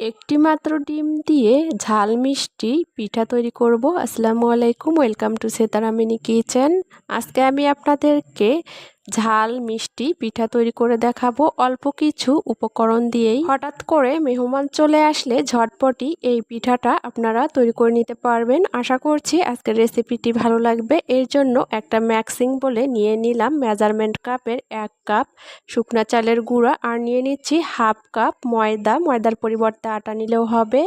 একটি মাত্র ডিম দিয়ে ঝাল মিষ্টি পিঠা তৈরি করব। আসসালামু আলাইকুম, ওয়েলকাম টু সেতারামিনি কিচেন। আজকে আমি আপনাদেরকে ঝাল, মিষ্টি, পিঠা তৈরি করে দেখাবো। অল্প কিছু উপকরণ দিয়েই হঠাৎ করে মেহমান চলে আসলে ঝটপটি এই পিঠাটা আপনারা তৈরি করে নিতে পারবেন। আশা করছি আজকের রেসিপিটি ভালো লাগবে। এর জন্য একটা ম্যাক্সিং বলে নিয়ে নিলাম মেজারমেন্ট কাপের এক কাপ শুকনা চালের গুঁড়া আর নিয়ে নিচ্ছি হাফ কাপ ময়দা। ময়দার পরিবর্তে আটা নিলেও হবে।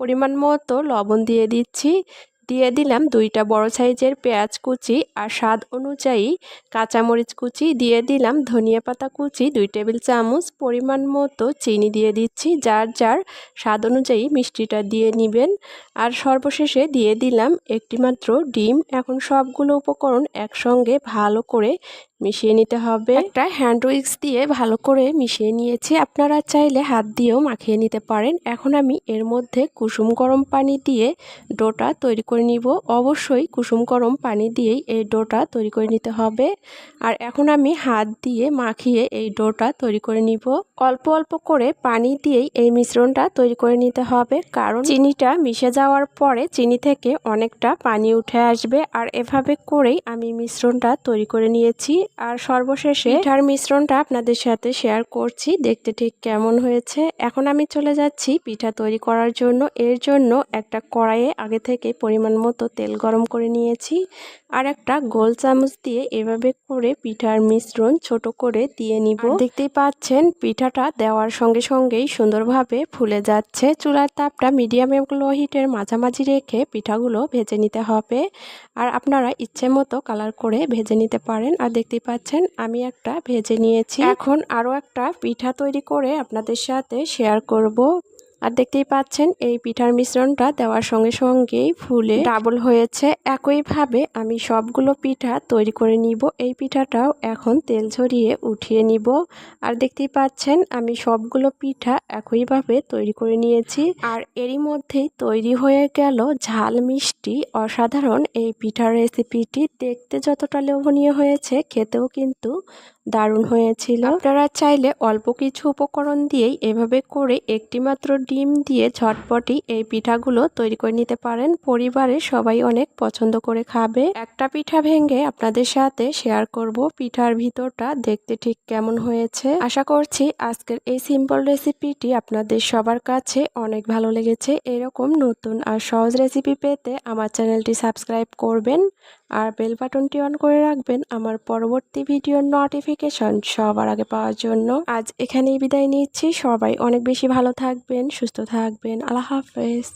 পরিমাণ মতো লবণ দিয়ে দিচ্ছি। দিয়ে দিলাম দুইটা বড় সাইজের পেঁয়াজ কুচি আর স্বাদ অনুযায়ী কাঁচামরিচ কুচি দিয়ে দিলাম, ধনিয়া পাতা কুচি, দুই টেবিল চামচ পরিমাণ মতো চিনি দিয়ে দিচ্ছি, যার যার স্বাদ অনুযায়ী মিষ্টিটা দিয়ে নেবেন। আর সর্বশেষে দিয়ে দিলাম একটি মাত্র ডিম। এখন সবগুলো উপকরণ একসঙ্গে ভালো করে মিশিয়ে নিতে হবে। একটা হ্যান্ড উইক্স দিয়ে ভালো করে মিশিয়ে নিয়েছি। আপনারা চাইলে হাত দিয়েও মাখিয়ে নিতে পারেন। এখন আমি এর মধ্যে কুসুম গরম পানি দিয়ে ডোটা তৈরি করে নিব। অবশ্যই কুসুম গরম পানি দিয়েই এই ডোটা তৈরি করে নিতে হবে। আর এখন আমি হাত দিয়ে মাখিয়ে এই ডোটা তৈরি করে নিব। অল্প অল্প করে পানি দিয়েই এই মিশ্রণটা তৈরি করে নিতে হবে। কারণ চিনিটা মিশে যাওয়ার পরে চিনি থেকে অনেকটা পানি উঠে আসবে। আর এভাবে করেই আমি মিশ্রণটা তৈরি করে নিয়েছি। আর সর্বশেষে পিঠার মিশ্রণটা আপনাদের সাথে শেয়ার করছি, দেখতে ঠিক কেমন হয়েছে। এখন আমি চলে যাচ্ছি পিঠা তৈরি করার জন্য। এর জন্য একটা কড়াইয়ে আগে থেকে পরিমাণ মতো তেল গরম করে নিয়েছি আর একটা গোল চামচ দিয়ে এভাবে করে পিঠার মিশ্রণ ছোট করে দিয়ে নিব। দেখতেই পাচ্ছেন, পিঠাটা দেওয়ার সঙ্গে সঙ্গেই সুন্দরভাবে ফুলে যাচ্ছে। চুলার তাপটা মিডিয়াম লো হিটের মাঝামাঝি রেখে পিঠাগুলো ভেজে নিতে হবে। আর আপনারা ইচ্ছে মতো কালার করে ভেজে নিতে পারেন। আর দেখতেই পাচ্ছেন আমি একটা ভেজে নিয়েছি। এখন আরও একটা পিঠা তৈরি করে আপনাদের সাথে শেয়ার করব। আর দেখতেই পাচ্ছেন, এই পিঠার মিশ্রণটা দেওয়ার সঙ্গে সঙ্গেই ফুলে ডাবল হয়েছে। একইভাবে আমি সবগুলো পিঠা তৈরি করে নিব। এই পিঠাটাও এখন তেল ঝরিয়ে উঠিয়ে নিব। আর দেখতেই পাচ্ছেন, আমি সবগুলো পিঠা একইভাবে তৈরি করে নিয়েছি। আর এরই মধ্যেই তৈরি হয়ে গেল ঝাল মিষ্টি। অসাধারণ এই পিঠার রেসিপিটি। দেখতে যতটা লোভনীয় হয়েছে, খেতেও কিন্তু দারুণ হয়েছিল। আপনারা চাইলে অল্প কিছু উপকরণ দিয়েই এভাবে করে একটি মাত্র ডিম দিয়ে ঝটপটি এই পিঠাগুলো তৈরি করে নিতে পারেন। পরিবারে সবাই অনেক পছন্দ করে খাবে। একটা পিঠা ভেঙে আপনাদের সাথে শেয়ার করব পিঠার ভিতরটা দেখতে ঠিক কেমন হয়েছে। আশা করছি আজকের এই সিম্পল রেসিপিটি আপনাদের সবার কাছে অনেক ভালো লেগেছে। এরকম নতুন আর সহজ রেসিপি পেতে আমার চ্যানেলটি সাবস্ক্রাইব করবেন আর বেল বাটনটি অন করে রাখবেন। আমার পরবর্তী ভিডিও ভিডিওর নোটিফিকেশন সবার আগে পাওয়ার জন্য। আজ এখানেই বিদায় নিচ্ছি। সবাই অনেক বেশি ভালো থাকবেন, সুস্থ থাকবেন। আল্লাহ হাফেজ।